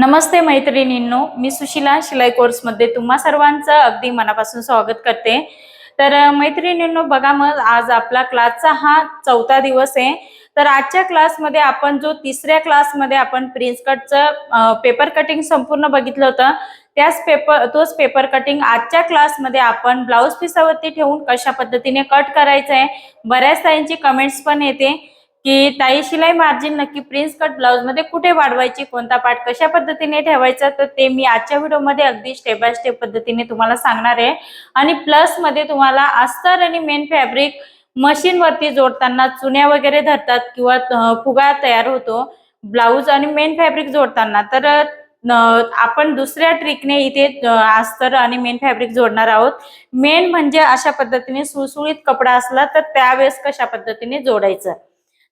नमस्ते मैत्रिणींनो मी सुशिला शिलाई कोर्समध्ये तुम्हा सर्वांचं अगदी मनापासून स्वागत करते. तर मैत्रिणींनो बघा मग आज आपला क्लासचा हा चौथा दिवस आहे. तर आजच्या क्लासमध्ये आपण जो तिसऱ्या क्लासमध्ये आपण प्रिन्स कटचं पेपर कटिंग संपूर्ण बघितलं होतं त्याच पेपर तोच पेपर कटिंग आजच्या क्लासमध्ये आपण ब्लाऊज पिसावरती ठेवून कशा पद्धतीने कट करायचं आहे बऱ्याच ताईंची कमेंट्स पण येते. की ताई शिलाई मार्जिन नक्की प्रिन्स कट ब्लाउजमध्ये कुठे वाढवायची कोणता पार्ट कशा पद्धतीने ठेवायचा तर ते मी आजच्या व्हिडिओमध्ये अगदी स्टेप बाय स्टेप पद्धतीने तुम्हाला सांगणार आहे. आणि प्लसमध्ये तुम्हाला अस्तर आणि मेन फॅब्रिक मशीन वरती जोडताना चुन्या वगैरे धरतात किंवा फुगा तयार होतो ब्लाऊज आणि मेन फॅब्रिक जोडताना. तर आपण दुसऱ्या ट्रिकने इथे अस्तर आणि मेन फॅब्रिक जोडणार आहोत. मेन म्हणजे अशा पद्धतीने सुळसुळीत कपडा असला तर त्यावेळेस कशा पद्धतीने जोडायचं.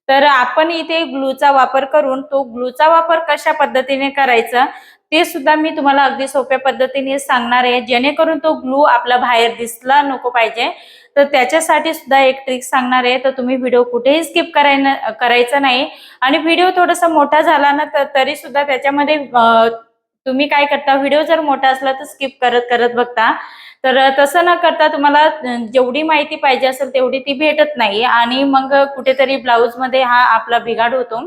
तर आपण इथे ग्लूचा वापर करून तो ग्लूचा वापर कशा पद्धतीने करायचा ते सुद्धा मी तुम्हाला अगदी सोप्या पद्धतीने सांगणार आहे. जेणेकरून तो ग्लू आपला बाहेर दिसला नको पाहिजे. तर त्याच्यासाठी सुद्धा एक ट्रिक सांगणार आहे. तर तुम्ही व्हिडिओ कुठेही स्किप करायला करायचा नाही. आणि व्हिडिओ थोडासा मोठा झाला ना तर तरी सुद्धा त्याच्यामध्ये तुम्ही काय करता व्हिडिओ जर मोठा असला तर स्किप करत करत बघता. तर तसं न करता तुम्हाला जेवढी माहिती पाहिजे असेल तेवढी ती भेटत नाही आणि मग कुठेतरी ब्लाऊजमध्ये हा आपला बिघाड होतो.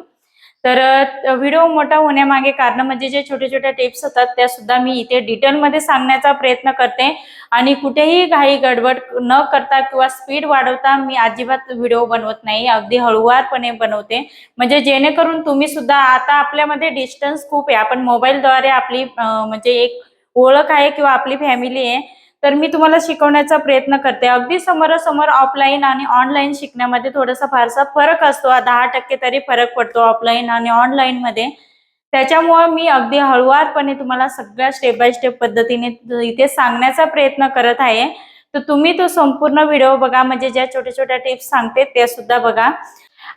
तर व्हिडिओ मोठा होण्यामागे कारण म्हणजे जे छोटे छोटे टिप्स होतात त्या सुद्धा मी इथे डिटेलमध्ये सांगण्याचा प्रयत्न करते. आणि कुठेही घाई गडबड न करता किंवा स्पीड वाढवता मी अजिबात व्हिडिओ बनवत नाही. अगदी हळुवारपणे बनवते. म्हणजे जेणेकरून तुम्ही सुद्धा आता आपल्यामध्ये डिस्टन्स खूप आहे. आपण मोबाईलद्वारे आपली म्हणजे एक ओळख आहे किंवा आपली फॅमिली आहे. तर मी तुम्हाला शिकवण्याचा प्रयत्न करते. अगदी समोरासमोर ऑफलाईन आणि ऑनलाईन शिकण्यामध्ये थोडासा फारसा फरक असतो. दहा टक्के तरी फरक पडतो ऑफलाईन आणि ऑनलाईनमध्ये त्याच्यामुळं त्याच्यामुळे मी अगदी हळुवारपणे तुम्हाला सगळ्या स्टेप बाय स्टेप पद्धतीने इथे सांगण्याचा प्रयत्न करत आहे. तर तुम्ही तो संपूर्ण व्हिडिओ बघा. म्हणजे ज्या छोट्या छोट्या टिप्स सांगते ते सुद्धा बघा.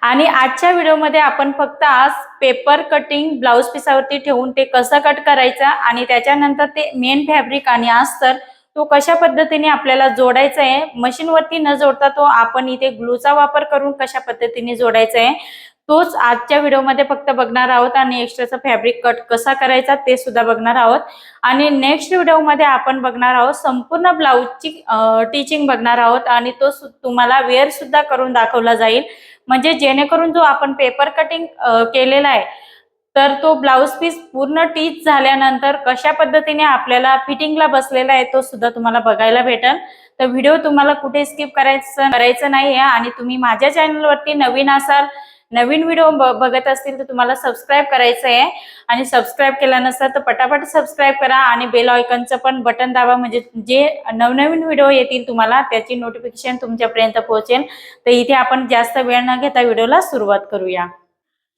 आणि आजच्या व्हिडिओमध्ये आपण फक्त आज पेपर कटिंग ब्लाऊज पिसावरती ठेवून ते कसं कट करायचं आणि त्याच्यानंतर ते मेन फॅब्रिक आणि अस्तर तो कशा पद्धतीने आपल्याला जोडायचा आहे मशीनवरती न जोडता तो आपण इथे ग्लूचा वापर करून कशा पद्धतीने जोडायचा आहे तोच आजच्या व्हिडिओमध्ये फक्त बघणार आहोत आणि एक्स्ट्राचा फॅब्रिक कट कसा करायचा ते सुद्धा बघणार आहोत. आणि नेक्स्ट व्हिडिओमध्ये आपण बघणार आहोत संपूर्ण ब्लाऊजची टीचिंग बघणार आहोत आणि तो तुम्हाला वेअर सुद्धा करून दाखवला जाईल. म्हणजे जेणेकरून जो आपण पेपर कटिंग केलेला आहे तर तो ब्लाऊज पीस पूर्ण टीच झाल्यानंतर कशा पद्धतीने आपल्याला फिटिंगला बसलेला आहे तो सुद्धा तुम्हाला बघायला भेटेल. तर व्हिडिओ तुम्हाला कुठे स्किप करायचं करायचं नाही आहे आणि तुम्ही माझ्या चॅनलवरती नवीन असाल नवीन व्हिडिओ बघत असतील तर तुम्हाला सबस्क्राईब करायचं आहे. आणि सबस्क्राईब केला नसेल तर पटापट सबस्क्राईब करा आणि बेल ऑयकनचं पण बटन दाबा. म्हणजे जे नवनवीन व्हिडिओ येतील तुम्हाला त्याची नोटिफिकेशन तुमच्यापर्यंत पोहोचेल. तर इथे आपण जास्त वेळ न घेता व्हिडिओला सुरुवात करूया.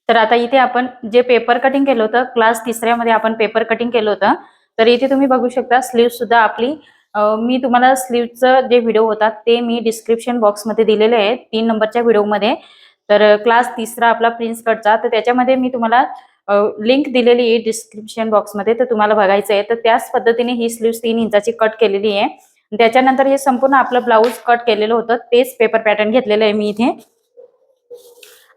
तर आता इथे आपण जे पेपर कटिंग केलं होतं क्लास तिसऱ्यामध्ये आपण पेपर कटिंग केलं होतं तर इथे तुम्ही बघू शकता स्लीव सुद्धा आपली मी तुम्हाला स्लीवचं जे व्हिडिओ होता ते मी डिस्क्रिप्शन बॉक्समध्ये दिलेले आहे तीन नंबरच्या व्हिडिओमध्ये तर क्लास तिसरा आपला प्रिन्स कटचा तर त्याच्यामध्ये मी तुम्हाला लिंक दिलेली आहे डिस्क्रिप्शन बॉक्समध्ये तर तुम्हाला बघायचं आहे. तर त्याच पद्धतीने ही स्लीव तीन इंचाची कट केलेली आहे. त्याच्यानंतर हे संपूर्ण आपलं ब्लाऊज कट केलेलं होतं तेच पेपर पॅटर्न घेतलेलं आहे मी इथे.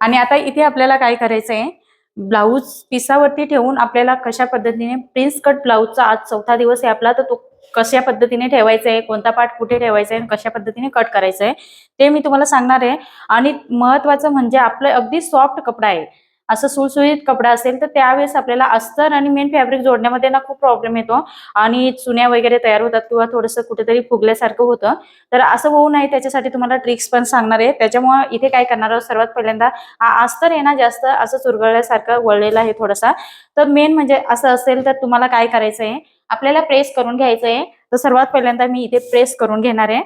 आणि आता इथे आपल्याला काय करायचं आहे ब्लाऊज पिसावरती ठेवून आपल्याला कशा पद्धतीने प्रिन्स कट ब्लाऊजचा आज चौथा दिवस आहे आपला तर तो कशा पद्धतीने ठेवायचा आहे कोणता पार्ट कुठे ठेवायचा आहे आणि कशा पद्धतीने कट करायचं आहे ते मी तुम्हाला सांगणार आहे. आणि महत्वाचं म्हणजे आपलं अगदी सॉफ्ट कपडा आहे. असं सुळसुळीत कपडा असेल तर त्यावेळेस आपल्याला अस्तर आणि मेन फॅब्रिक जोडण्यामध्ये ना खूप प्रॉब्लेम येतो. आणि चुन्या वगैरे तयार होतात किंवा थोडंसं कुठेतरी फुगल्यासारखं होतं. तर असं होऊ नये त्याच्यासाठी तुम्हाला ट्रिक्स पण सांगणार आहे. त्याच्यामुळे इथे काय करणार आहोत? सर्वात पहिल्यांदा हा अस्तर आहे ना जास्त असं चुरगळल्यासारखं वळलेलं आहे थोडासा. तर मेन म्हणजे असं असेल तर तुम्हाला काय करायचं आहे आपल्याला प्रेस करून घ्यायचं आहे तर सर्वात पहिल्यांदा मी इथे प्रेस करून घेणार आहे.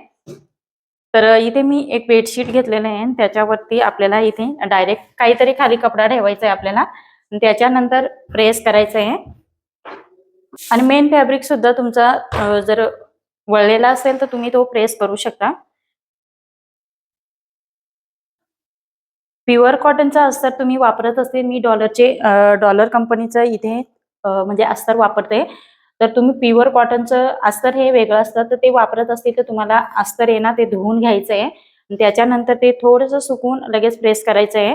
तर इथे मी एक बेडशीट घेतलेलं आहे. आणि त्याच्यावरती आपल्याला इथे डायरेक्ट काहीतरी खाली कपडा ठेवायचा आहे आपल्याला. त्याच्यानंतर प्रेस करायचं आहे. आणि मेन फॅब्रिक सुद्धा तुमचा जर वळलेला असेल तर तुम्ही तो प्रेस करू शकता. प्युअर कॉटनचा अस्तर तुम्ही वापरत असते मी डॉलरचे डॉलर कंपनीचं इथे म्हणजे अस्तर वापरते. तर तुम्ही प्युअर कॉटनचं अस्तर हे वेगळं असतं तर ते वापरत असतील तर तुम्हाला अस्तर आहे ना ते धुवून घ्यायचं आहे त्याच्यानंतर ते थोडंसं सुकून लगेच प्रेस करायचं आहे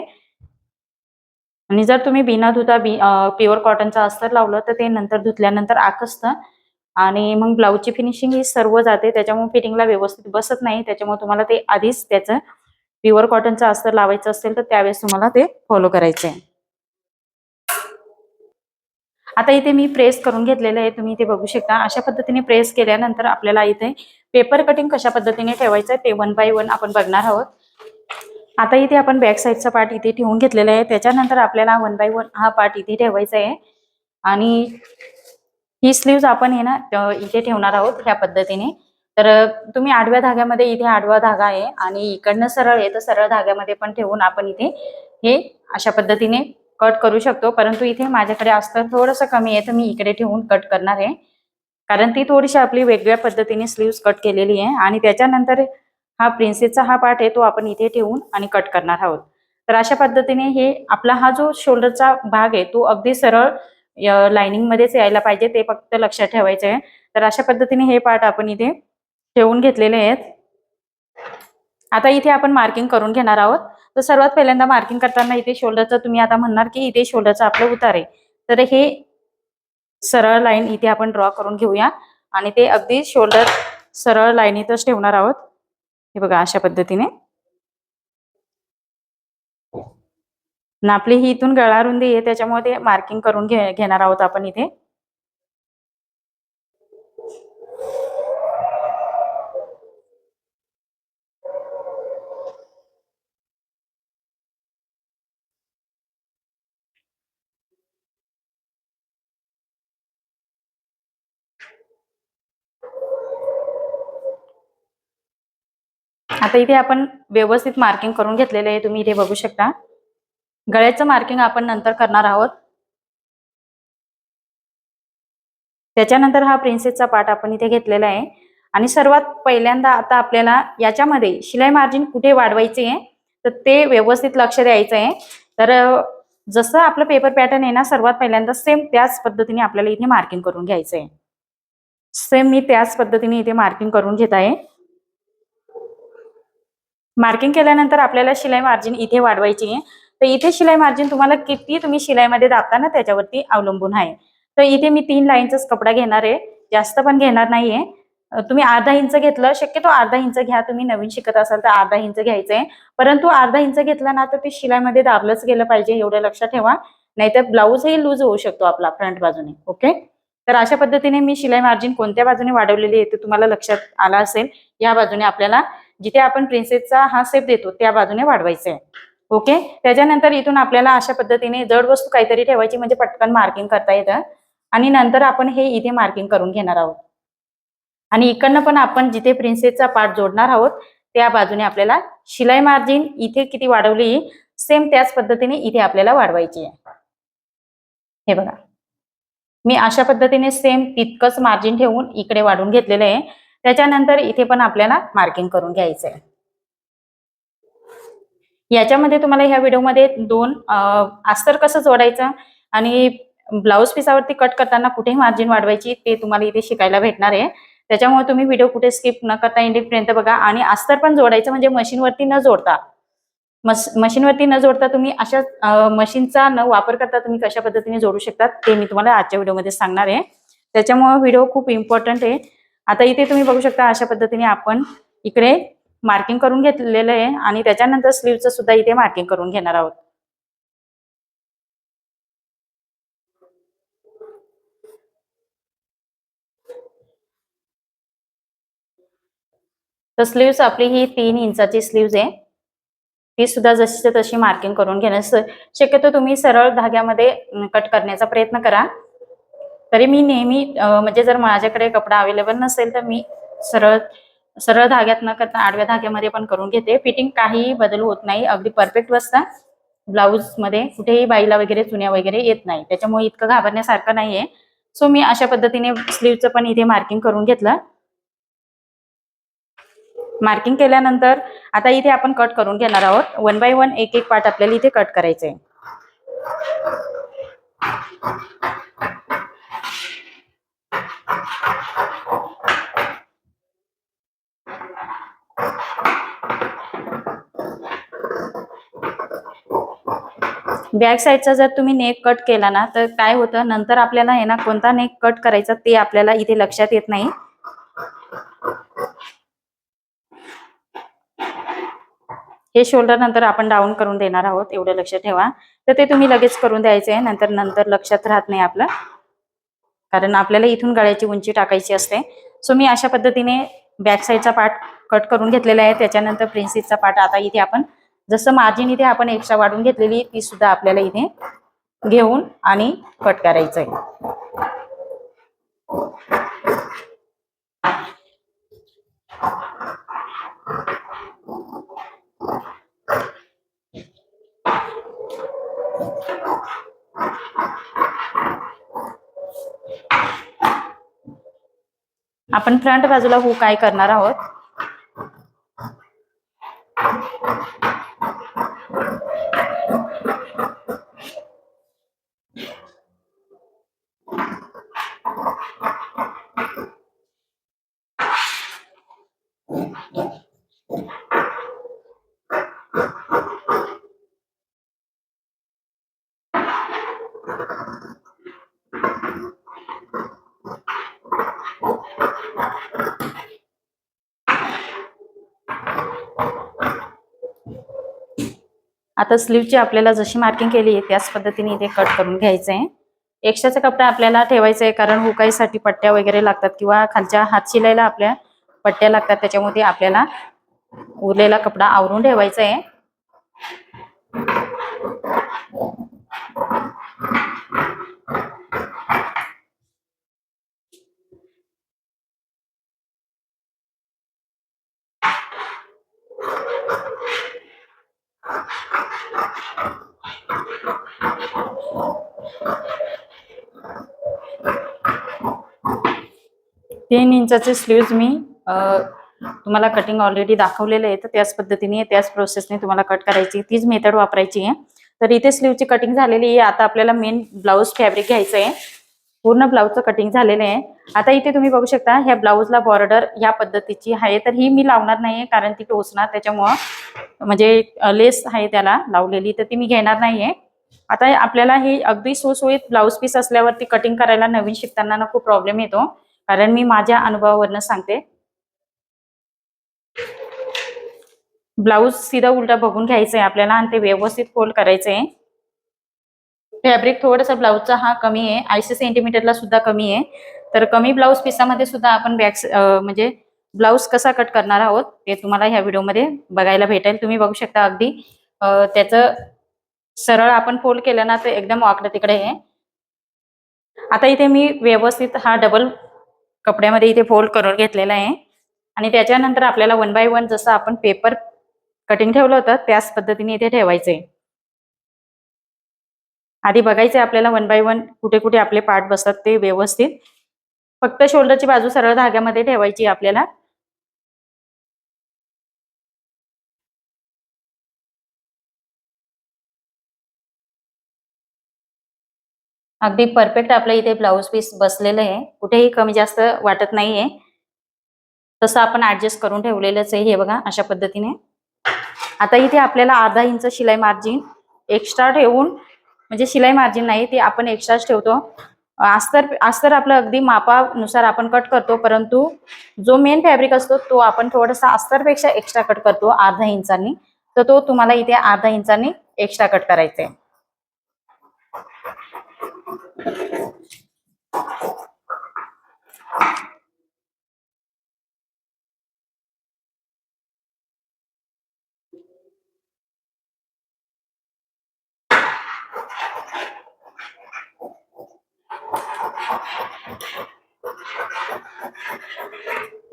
आणि जर तुम्ही बिना धुता बी प्युअर कॉटनचं अस्तर लावलं तर ते नंतर धुतल्यानंतर आकसतं. आणि मग ब्लाऊजची फिनिशिंग ही सर्व जाते त्याच्यामुळे फिटिंगला व्यवस्थित बसत नाही. त्याच्यामुळे तुम्हाला ते आधीच त्याचं प्युअर कॉटनचं अस्तर लावायचं असेल तर त्यावेळेस तुम्हाला ते फॉलो करायचं आहे आता इथे मी प्रेस करून घेतलेलं आहे तुम्ही इथे बघू शकता. अशा पद्धतीने प्रेस केल्यानंतर आपल्याला इथे पेपर कटिंग कशा पद्धतीने ठेवायचं आहे ते वन बाय वन आपण बघणार आहोत. आता इथे आपण बॅक साईडचा पार्ट इथे ठेवून घेतलेला आहे. त्याच्यानंतर आपल्याला वन बाय वन हा पार्ट इथे ठेवायचा आहे. आणि ही स्लीव्ज आपण हे ना इथे ठेवणार आहोत ह्या पद्धतीने. तर तुम्ही आडव्या धाग्यामध्ये इथे आडवा धागा आहे आणि इकडनं सरळ आहे तर सरळ धाग्यामध्ये पण ठेवून आपण इथे हे अशा पद्धतीने कट करू शकतो. परंतु इथे माझ्याकडे अस्तर थोडंसं कमी आहे तर मी इकडे ठेवून कट करणार आहे. कारण ती थोडीशी आपली वेगळ्या पद्धतीने स्लीव्स कट केलेली आहे आणि त्याच्यानंतर हा प्रिन्सेसचा हा पार्ट आहे तो आपण इथे ठेवून आणि कट करणार आहोत. तर अशा पद्धतीने हे आपला हा जो शोल्डरचा भाग आहे तो अगदी सरळ लाईनिंगमध्येच यायला पाहिजे ते फक्त लक्षात ठेवायचं आहे. तर अशा पद्धतीने हे पार्ट आपण इथे ठेवून घेतलेले आहेत. आता इथे आपण मार्किंग करून घेणार आहोत. तर सर्वात पहिल्यांदा मार्किंग करताना इथे शोल्डरचं तुम्ही आता म्हणणार की इथे शोल्डरचं आपलं उतार आहे. तर हे सरळ लाईन इथे आपण ड्रॉ करून घेऊया. आणि ते अगदी शोल्डर सरळ लाईनीतच ठेवणार आहोत. हे बघा अशा पद्धतीने. नापली आपली ही इथून गळा रुंदी आहे त्याच्यामुळे ते मार्किंग करून घे घेणार आहोत आपण इथे. आता इथे आपण व्यवस्थित मार्किंग करून घेतलेलं आहे. तुम्ही इथे बघू शकता. गळ्याचं मार्किंग आपण नंतर करणार आहोत. त्याच्यानंतर हा प्रिन्सेसचा पार्ट आपण इथे घेतलेला आहे. आणि सर्वात पहिल्यांदा आता आपल्याला याच्यामध्ये शिलाई मार्जिन कुठे वाढवायचे आहे तर ते व्यवस्थित लक्ष द्यायचं आहे. तर जसं आपलं पेपर पॅटर्न आहे ना सर्वात पहिल्यांदा सेम त्याच पद्धतीने आपल्याला इथे मार्किंग करून घ्यायचं आहे. सेम मी त्याच पद्धतीने इथे मार्किंग करून घेत आहे. मार्किंग केल्यानंतर आपल्याला शिलाई मार्जिन इथे वाढवायची आहे. तर इथे शिलाई मार्जिन तुम्हाला किती तुम्ही शिलाईमध्ये दाबता ना त्याच्यावरती अवलंबून आहे. तर इथे मी तीन लाईनचाच कपडा घेणार आहे. जास्त पण घेणार नाहीये. तुम्ही अर्धा इंच घेतलं शक्यतो अर्धा इंच घ्या. तुम्ही नवीन शिकत असाल तर अर्धा इंच घ्यायचं आहे. परंतु अर्धा इंच घेतला ना तर ते शिलाईमध्ये दाबलंच गेलं पाहिजे एवढं लक्षात ठेवा. नाहीतर ब्लाऊजही लूज होऊ शकतो आपला फ्रंट बाजूने ओके? तर अशा पद्धतीने मी शिलाई मार्जिन कोणत्या बाजूने वाढवलेली आहे ते तुम्हाला लक्षात आला असेल या बाजूने आपल्याला जिथे आपण प्रिन्सेसचा हा सेप देतो त्या बाजूने वाढवायचं आहे ओके त्याच्यानंतर इथून आपल्याला अशा पद्धतीने जड वस्तू काहीतरी ठेवायची म्हणजे पटकन मार्किंग करता येतं. आणि नंतर आपण हे इथे मार्किंग करून घेणार आहोत. आणि इकडनं पण आपण जिथे प्रिन्सेसचा पार्ट जोडणार आहोत त्या बाजूने आपल्याला शिलाई मार्जिन इथे किती वाढवली सेम त्याच पद्धतीने इथे आपल्याला वाढवायची आहे. हे बघा. मी अशा पद्धतीने सेम तितकंच मार्जिन ठेवून इकडे वाढवून घेतलेलं आहे. त्याच्यानंतर इथे पण आपल्याला मार्किंग करून घ्यायचं आहे याच्यामध्ये तुम्हाला ह्या व्हिडिओमध्ये दोन अस्तर कसं जोडायचं आणि ब्लाऊज पिसावरती कट करताना कुठे मार्जिन वाढवायची ते तुम्हाला इथे शिकायला भेटणार आहे. त्याच्यामुळे तुम्ही व्हिडिओ कुठे स्किप न करता एंडिंगपर्यंत बघा आणि अस्तर पण जोडायचं म्हणजे मशीनवरती न जोडता. मस मशीनवरती न जोडता तुम्ही अशा मशीनचा न वापर करता तुम्ही कशा पद्धतीने जोडू शकता ते मी तुम्हाला आजच्या व्हिडिओमध्ये सांगणार आहे. त्याच्यामुळे व्हिडिओ खूप इम्पॉर्टंट आहे. आता इथे तुम्ही बघू शकता अशा पद्धतीने आपण इकडे मार्किंग करून घेतलेलं आहे आणि त्याच्यानंतर स्लीवचं सुद्धा इथे मार्किंग करून घेणार आहोत. तर स्लीव्स आपली ही तीन इंचाची स्लीव्ज आहे. ती सुद्धा जशी तशी मार्किंग करून घेण्यास शक्यतो तुम्ही सरळ धाग्यामध्ये कट करण्याचा प्रयत्न करा. तरी मी नेहमी म्हणजे जर माझ्याकडे कपडा अवेलेबल नसेल तर मी सरळ सरळ धाग्यात न करता आडव्या धाग्यामध्ये पण करून घेते. फिटिंग काहीही बदल होत नाही. अगदी परफेक्ट बसता ब्लाऊजमध्ये कुठेही बाईला वगैरे चुन्या वगैरे येत नाही. त्याच्यामुळे इतकं घाबरण्यासारखं नाही आहे सो मी अशा पद्धतीने स्लीवचं पण इथे मार्किंग करून घेतलं. मार्किंग केल्यानंतर आता इथे आपण कट करून घेणार आहोत. वन बाय वन एक एक पार्ट आपल्याला इथे कट करायचे आहे बॅक साईडचा जर तुम्ही नेक कट केला ना तर काय होतं? नंतर आपल्याला हे ना कोणता नेक कट करायचा ते आपल्याला इथे लक्षात येत नाही. हे शोल्डर नंतर आपण डाऊन करून देणार आहोत एवढं लक्षात ठेवा. तर ते तुम्ही लगेच करून द्यायचं आहे नंतर नंतर लक्षात राहत नाही आपलं. कारण आपल्याला इथून गळ्याची उंची टाकायची असते. सो मी अशा पद्धतीने बॅक साईडचा पार्ट कट करून घेतलेला आहे. त्याच्यानंतर प्रिन्सेसचा पार्ट आता इथे आपण जसं मार्जिन इथे आपण एक्स्ट्रा वाढून घेतलेली ती सुद्धा आपल्याला इथे घेऊन आणि कट करायचं आहे आपण फ्रंट बाजूला हू काय करणार आहोत? आता स्लीवची आपल्याला जशी मार्किंग केली आहे त्याच पद्धतीने इथे कट करून घ्यायचं आहे एक्स्ट्राचा कपडा आपल्याला ठेवायचा आहे कारण हुकाईसाठी पट्ट्या वगैरे लागतात किंवा खालच्या हात शिलायला आपल्या पट्ट्या लागतात त्याच्यामध्ये आपल्याला उरलेला कपडा आवरून ठेवायचा आहे तीन इंचाचे स्लीव्ज मी तुम्हाला कटिंग ऑलरेडी दाखवलेलं आहे तर त्याच पद्धतीने त्याच प्रोसेसने तुम्हाला कट करायची तीच मेथड वापरायची आहे. तर इथे स्लीवची कटिंग झालेली आहे. आता आपल्याला मेन ब्लाऊज फॅब्रिक घ्यायचं आहे. पूर्ण ब्लाऊजचं कटिंग झालेलं आहे. आता इथे तुम्ही बघू शकता ह्या ब्लाऊजला बॉर्डर या पद्धतीची आहे. तर ही मी लावणार नाहीये कारण ती टोचणार त्याच्यामुळं म्हणजे लेस आहे त्याला लावलेली तर ती मी घेणार नाहीये. आता आपल्याला हे अगदी सुसुळीत ब्लाऊज पीस असल्यावरती कटिंग करायला नवीन शिकताना ना खूप प्रॉब्लेम येतो. कारण मी माझ्या अनुभवावरनं सांगते. ब्लाऊज सीधा उलटा बघून घ्यायचं आहे आपल्याला आणि ते व्यवस्थित फोल्ड करायचं आहे फॅब्रिक थोडंसं ब्लाऊजचा हा कमी आहे. ऐंशी सेंटीमीटरला सुद्धा कमी आहे. तर कमी ब्लाऊज पिसामध्ये सुद्धा आपण बॅक्स म्हणजे ब्लाऊज कसा कट करणार आहोत ते तुम्हाला ह्या व्हिडिओमध्ये बघायला भेटेल. तुम्ही बघू शकता अगदी. त्याचं सरळ आपण फोल्ड केलं ना तर एकदम वाकडं तिकडे आहे आता इथे मी व्यवस्थित हा डबल कपड्यामध्ये इथे फोल्ड करून घेतलेला आहे. आणि त्याच्यानंतर आपल्याला वन बाय वन जसं आपण पेपर कटिंग ठेवलं होतं त्याच पद्धतीने इथे ठेवायचं आहे आधी बघायचे आपल्याला वन बाय वन कुठे कुठे आपले पार्ट बसतात ते व्यवस्थित. फक्त शोल्डरची बाजू सरळ धाग्यामध्ये ठेवायची आपल्याला. अगदी परफेक्ट आपलं इथे ब्लाऊज पीस बसलेलं आहे. कुठेही कमी जास्त वाटत नाहीये. तसं आपण ऍडजस्ट करून ठेवलेलंच आहे हे बघा अशा पद्धतीने. आता इथे आपल्याला अर्धा इंच शिलाई मार्जिन एक्स्ट्रा ठेवून म्हणजे शिलाई मार्जिन नाही ते आपण एक्स्ट्राच ठेवतो. अस्तर अस्तर आपलं अगदी मापानुसार आपण कट करतो परंतु जो मेन फॅब्रिक असतो तो आपण थोडासा अस्तरपेक्षा एक्स्ट्रा कट करतो अर्धा इंचांनी. तर तो तुम्हाला इथे अर्धा इंचांनी एक्स्ट्रा कट करायचा आहे ハハハハ!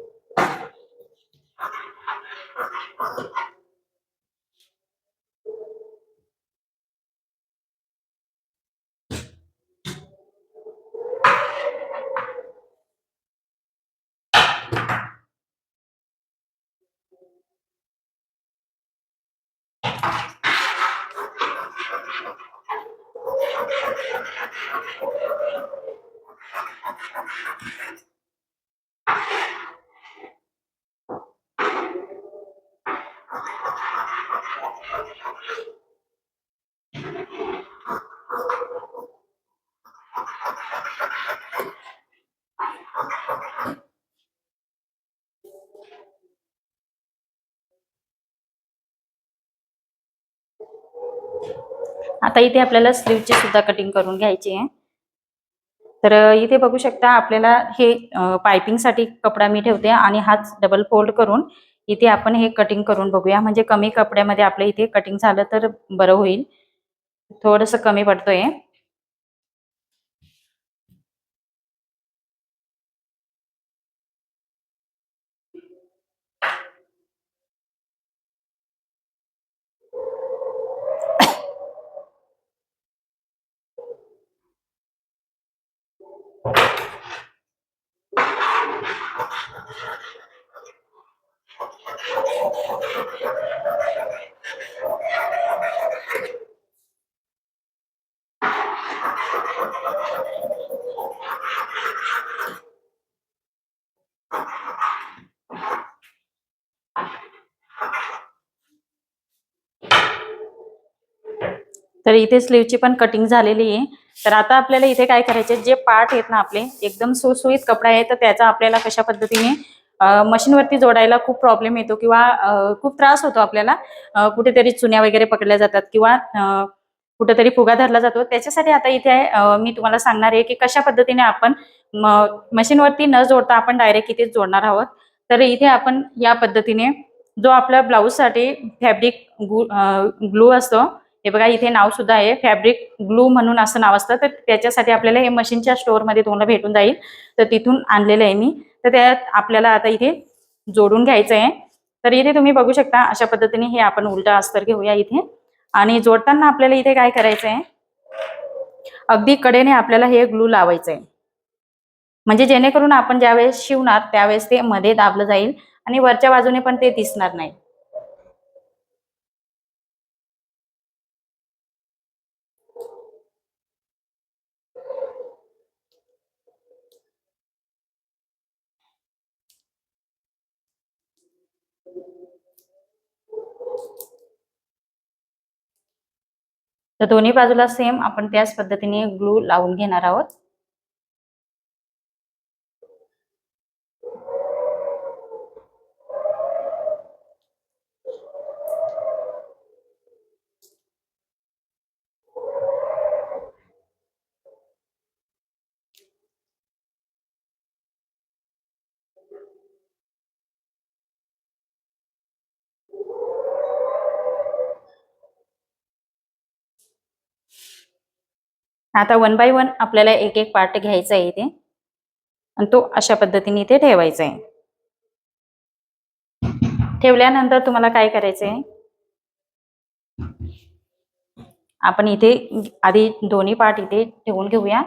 आता इथे आपल्याला स्लीवची सुद्धा कटिंग करून घ्यायची आहे. तर इथे बघू शकता आपल्याला हे पायपिंगसाठी कपडा मी ठेवते आणि हाच डबल फोल्ड करून इथे आपण हे कटिंग करून बघूया. म्हणजे कमी कपड्यामध्ये आपल्या इथे कटिंग झालं तर बरं होईल. थोडंसं कमी पडतोय. तर इथे स्लीवची पण कटिंग झालेली आहे. तर आता आपल्याला इथे काय करायचे जे पार्ट आहेत ना आपले एकदम सुसुईत कपडा आहे तर त्याचा आपल्याला कशा पद्धतीने मशीनवरती जोडायला खूप प्रॉब्लेम येतो किंवा खूप त्रास होतो आपल्याला. कुठेतरी चुन्या वगैरे पकडल्या जातात किंवा कुठेतरी फुगा धरला जातो. त्याच्यासाठी आता इथे मी तुम्हाला सांगणार आहे की कशा पद्धतीने आपण मशीनवरती न जोडता आपण डायरेक्ट इथे जोडणार आहोत. तर इथे आपण या पद्धतीने जो आपल्या ब्लाऊजसाठी फॅब्रिक ग्लू असतो हे बघा इथे नाव सुद्धा आहे फॅब्रिक ग्लू म्हणून असं नाव असतं. तर त्याच्यासाठी आपल्याला हे मशीनच्या स्टोअरमध्ये तुम्हाला भेटून जाईल. तर तिथून आणलेलं आहे मी. तर त्यात आपल्याला आता इथे जोडून घ्यायचं आहे तर इथे तुम्ही बघू शकता अशा पद्धतीने हे आपण उलटा अस्तर घेऊया इथे. आणि जोडताना आपल्याला इथे काय करायचं आहे अगदी कडेने आपल्याला हे ग्लू लावायचं आहे म्हणजे जेणेकरून आपण ज्यावेळेस शिवणार त्यावेळेस ते मध्ये दाबलं जाईल. आणि वरच्या बाजूने पण ते दिसणार नाही. तर दोन्ही बाजूला सेम आपण त्याच पद्धतीने ग्लू लावून घेणार आहोत. आता वन बाय वन आपल्याला एक एक पार्ट घ्यायचा आहे इथे. आणि तो अशा पद्धतीने इथे ठेवायचा आहे. ठेवल्यानंतर तुम्हाला काय करायचं आहे आपण इथे आधी दोन्ही पार्ट इथे ठेवून घेऊया.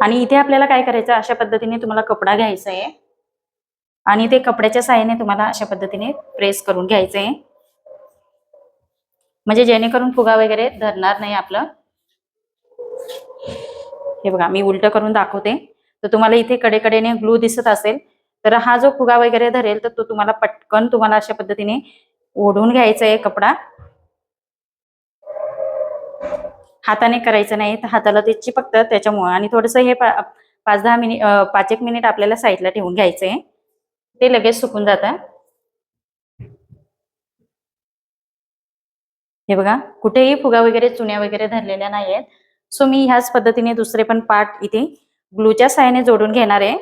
आणि इथे आपल्याला काय करायचं? अशा पद्धतीने तुम्हाला कपडा घ्यायचा आहे आणि ते कपड्याच्या साह्याने तुम्हाला अशा पद्धतीने प्रेस करून घ्यायचं आहे म्हणजे जेणेकरून फुगा वगैरे धरणार नाही आपलं. हे बघा मी उलट करून दाखवते. तर तुम्हाला इथे कडेकडेने ग्लू दिसत असेल तर हा जो फुगा वगैरे धरेल तर तो तुम्हाला पटकन तुम्हाला अशा पद्धतीने ओढून घ्यायचा आहे कपडा. हाताने करायचं नाही तर हाताला ते चिपकतं त्याच्यामुळं. आणि थोडस हे पा- पाच दहा मिनिट पाच एक मिनिट आपल्याला साईडला ठेवून घ्यायचंय. ते लगेच सुकून जातं. हे बघा कुठेही फुगा वगैरे चुन्या वगैरे धरलेल्या नाहीयेत. सो मी ह्याच पद्धतीने दुसरे पण पार्ट इथे ग्लूच्या साह्याने जोडून घेणार आहे.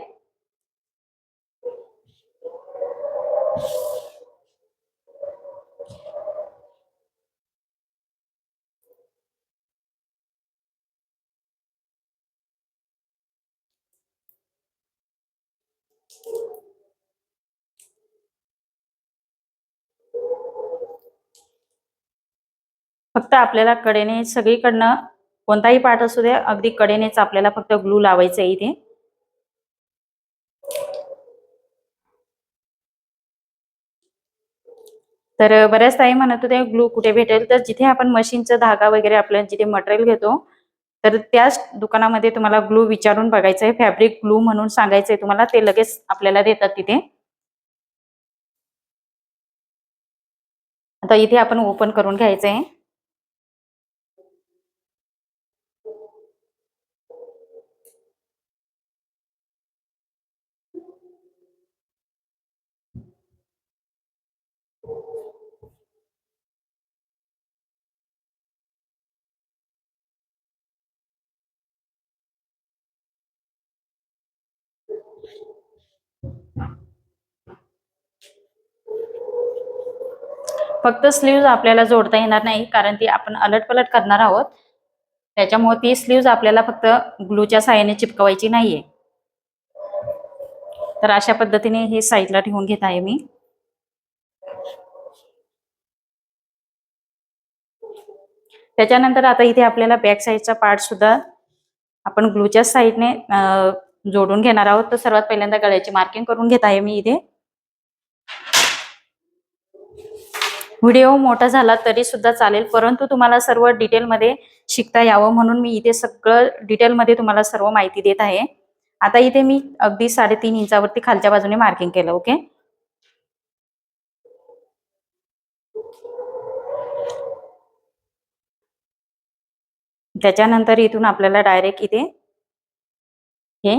फक्त आपल्याला कडेने सगळीकडनं कोणताही पार्ट असू दे अगदी कडेनेच आपल्याला फक्त ग्लू लावायचं आहे इथे. तर बऱ्याच ताई म्हणत होते ग्लू कुठे भेटेल? तर जिथे आपण मशीनचा धागा वगैरे आपल्याला जिथे मटेरियल घेतो तर त्याच दुकानामध्ये तुम्हाला ग्लू विचारून बघायचं आहे. फॅब्रिक ग्लू म्हणून सांगायचंय तुम्हाला. ते लगेच आपल्याला देतात तिथे. आता इथे आपण ओपन करून घ्यायचं आहे फक्त स्लीव्ज आपल्याला जोडता येणार नाही कारण ती आपण अलट पलट करणार आहोत. त्याच्यामुळे ती स्लीव्ज आपल्याला फक्त ग्लूच्या साह्याने चिपकवायची नाहीये. तर अशा पद्धतीने हे साईडला ठेवून घेत आहे मी. त्याच्यानंतर आता इथे आपल्याला बॅक साईडचा पार्ट सुद्धा आपण ग्लूच्या साईडने जोडून घेणार आहोत. तर सर्वात पहिल्यांदा गळ्याची मार्किंग करून घेत आहे मी इथे. व्हिडिओ मोठा झाला तरी सुद्धा चालेल परंतु तुम्हाला सर्व डिटेलमध्ये शिकता यावं म्हणून मी इथे सगळं डिटेलमध्ये तुम्हाला सर्व माहिती देत आहे. आता इथे मी अगदी साडेतीन इंचावरती खालच्या बाजूने मार्किंग केलं ओके त्याच्यानंतर इथून आपल्याला डायरेक्ट इथे हे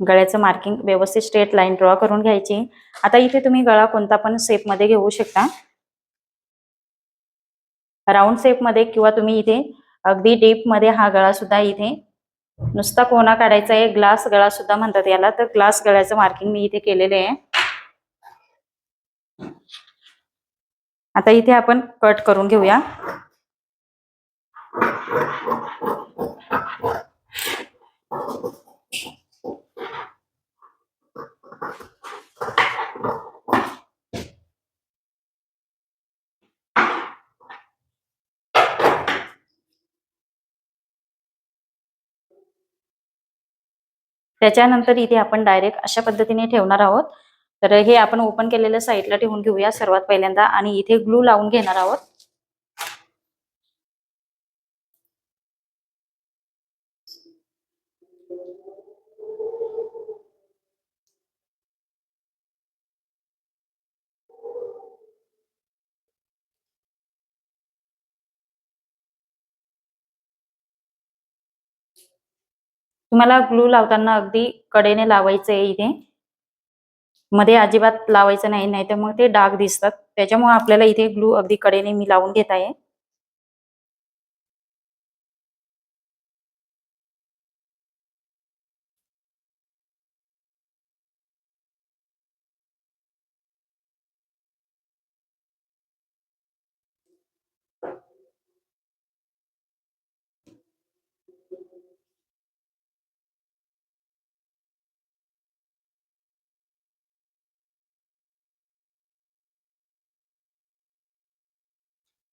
गळ्याचं मार्किंग व्यवस्थित स्ट्रेट लाईन ड्रॉ करून घ्यायची. आता इथे तुम्ही गळा कोणता पण शेपमध्ये घेऊ शकता. राऊंड शेपमध्ये किंवा तुम्ही इथे अगदी डीपमध्ये हा गळा सुद्धा इथे नुसता कोणा काढायचा आहे ग्लास गळा सुद्धा म्हणतात याला. तर ग्लास गळ्याचं मार्किंग मी इथे केलेले आहे. आता इथे आपण कट करून घेऊया. त्याच्यानंतर इथे आपण डायरेक्ट अशा पद्धतीने ठेवणार आहोत. तर हे आपण ओपन केलेल्या साईडला ठेवून घेऊया सर्वात पहिल्यांदा. आणि इथे ग्लू लावून घेणार आहोत. तुम्हाला ग्लू लावताना अगदी कडेने लावायचं आहे इथे. मध्ये अजिबात लावायचं नाही नाही तर मग ते डाग दिसतात. त्याच्यामुळे आपल्याला इथे ग्लू अगदी कडेने मी लावून घेत आहे.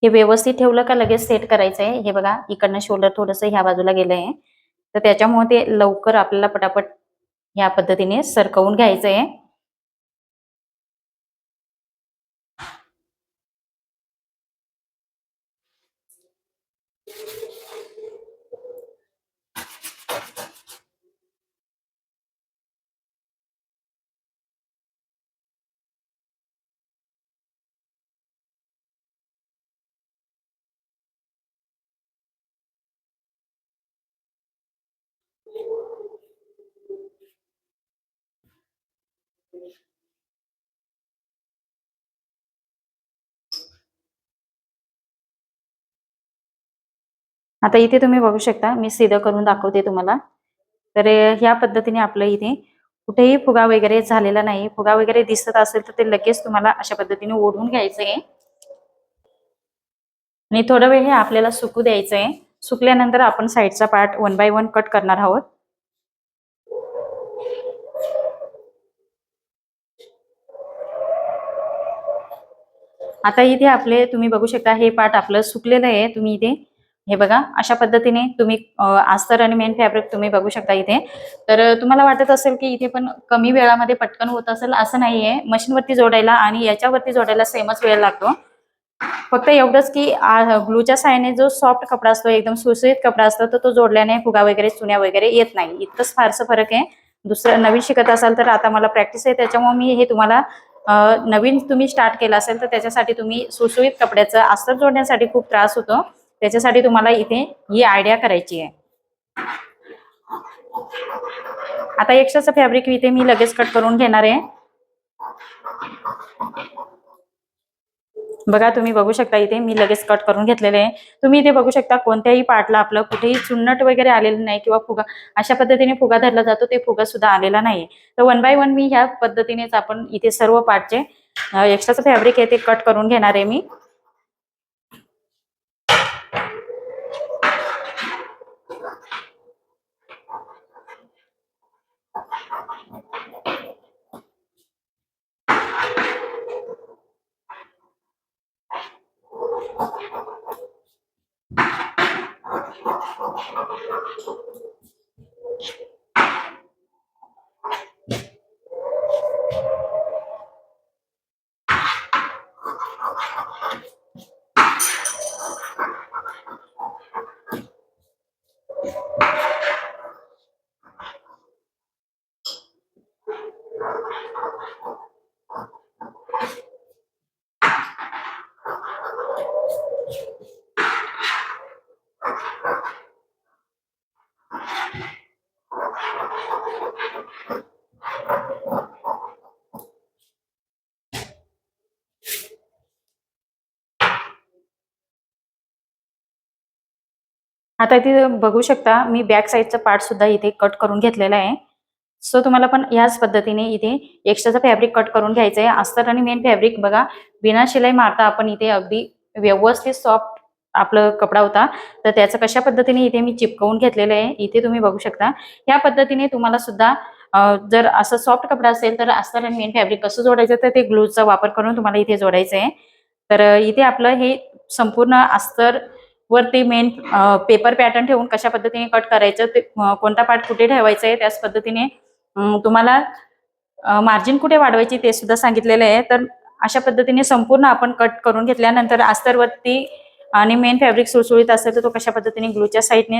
हे व्यवस्थित ठेवलं का लगेच सेट करायचं आहे हे बघा इकडनं शोल्डर थोडंसं ह्या बाजूला गेलं आहे तर त्याच्यामुळे ते लवकर आपल्याला पटापट ह्या पद्धतीने सरकवून घ्यायचं आहे आता इथे तुम्ही बघू शकता मी सिद्ध करून दाखवते तुम्हाला. तर ह्या पद्धतीने आपलं इथे कुठेही फुगा वगैरे झालेला नाही. फुगा वगैरे दिसत असेल तर ते लगेच तुम्हाला अशा पद्धतीने ओढून घ्यायचं आहे आणि थोडा वेळ हे आपल्याला सुकू द्यायचं आहे सुकल्यानंतर आपण साईडचा part one by one cut करणार आहोत. आता इथे आपले तुम्ही बघू शकता हे पार्ट आपलं सुकलेलं आहे. तुम्ही इथे हे बघा अशा पद्धतीने तुम्ही अस्तर आणि मेन फॅब्रिक तुम्ही बघू शकता इथे. तर तुम्हाला वाटत असेल की इथे पण कमी वेळामध्ये पटकन होत असेल असं नाहीये. मशीनवरती जोडायला आणि याच्यावरती जोडायला सेमच वेळ लागतो. फक्त एवढंच की ग्लूच्या साह्याने जो सॉफ्ट कपडा असतो एकदम सुसुईत कपडा असतो तर तो जोडल्याने फुगा वगैरे चुन्या वगैरे येत नाही. इतकंच फारसं फरक आहे. दुसरं नवीन शिकत असाल तर आता मला प्रॅक्टिस आहे त्याच्यामुळे मी हे तुम्हाला नवीन तुम्ही स्टार्ट केलं असेल तर त्याच्यासाठी तुम्ही सुसुईत कपड्याचं अस्तर जोडण्यासाठी खूप त्रास होतो. त्याच्यासाठी तुम्हाला इथे ही आयडिया करायची आहे. आता एक्स्ट्राचं फॅब्रिक इथे मी लगेच कट करून घेणार आहे. बघा तुम्ही बघू शकता इथे मी लगेच कट करून घेतलेले आहे. तुम्ही इथे बघू शकता कोणत्याही पार्टला आपलं कुठेही चुन्नट वगैरे आलेलं नाही किंवा फुगा अशा पद्धतीने फुगा धरला जातो ते फुगा सुद्धा आलेला नाही तर वन बाय वन मी ह्या पद्धतीनेच आपण इथे सर्व पार्टचे एक्स्ट्राचं फॅब्रिक आहे ते कट करून घेणार आहे मी. आता इथे बघू शकता मी बॅक साईडचा पार्ट सुद्धा इथे कट करून घेतलेला आहे. सो तुम्हाला पण याच पद्धतीने इथे एक्स्ट्राचा फॅब्रिक कट करून घ्यायचं आहे अस्तर आणि मेन फॅब्रिक बघा बिना शिलाई मारता आपण इथे अगदी व्यवस्थित सॉफ्ट आपलं कपडा होता. तर त्याचं कशा पद्धतीने इथे मी चिपकवून घेतलेलं आहे इथे तुम्ही बघू शकता. या पद्धतीने तुम्हाला सुद्धा जर असं सॉफ्ट कपडा असेल तर अस्तर आणि मेन फॅब्रिक कसं जोडायचं तर ते ग्लूचा वापर करून तुम्हाला इथे जोडायचं आहे तर इथे आपलं हे संपूर्ण अस्तर वरती मेन पेपर पॅटर्न ठेवून कशा पद्धतीने कट करायचं ते कोणता पार्ट कुठे ठेवायचा आहे त्याच पद्धतीने तुम्हाला मार्जिन कुठे वाढवायची ते सुद्धा सांगितलेलं आहे. तर अशा पद्धतीने संपूर्ण आपण कट करून घेतल्यानंतर अस्तरवरती आणि मेन फॅब्रिक सुळसुळीत असेल तर तो कशा पद्धतीने ग्लूच्या साईडने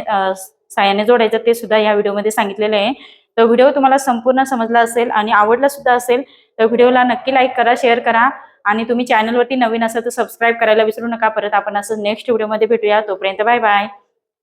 साह्याने जोडायचा ते सुद्धा या व्हिडिओमध्ये सांगितलेलं आहे. तर व्हिडिओ तुम्हाला संपूर्ण समजला असेल आणि आवडला सुद्धा असेल तर व्हिडिओला नक्की लाईक करा शेअर करा. आणि तुम्ही चॅनलवरती नवीन असाल तर सबस्क्राईब करायला विसरू नका. परत आपण असं नेक्स्ट व्हिडिओमध्ये भेटूया. तोपर्यंत बाय बाय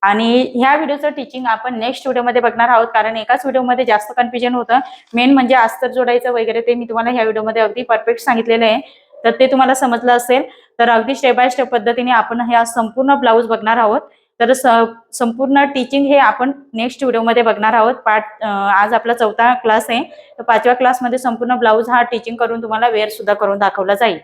आणि ह्या व्हिडिओचं टीचिंग आपण नेक्स्ट व्हिडिओमध्ये बघणार आहोत. कारण एकाच व्हिडिओमध्ये जास्त कन्फ्युजन होतं. मेन म्हणजे अस्तर जोडायचं वगैरे ते मी तुम्हाला ह्या व्हिडिओमध्ये अगदी परफेक्ट सांगितलेलं आहे. तर ते तुम्हाला समजलं असेल. तर अगदी स्टेप बाय स्टेप पद्धतीने आपण ह्या संपूर्ण ब्लाऊज बघणार आहोत. तर स- संपूर्ण टीचिंग हे आपण नेक्स्ट व्हिडिओमध्ये बघणार आहोत. पाठ आज आपला चौथा क्लास आहे. तर पाचव्या क्लासमध्ये संपूर्ण ब्लाऊज हा टीचिंग करून तुम्हाला वेअर सुद्धा करून दाखवला जाईल.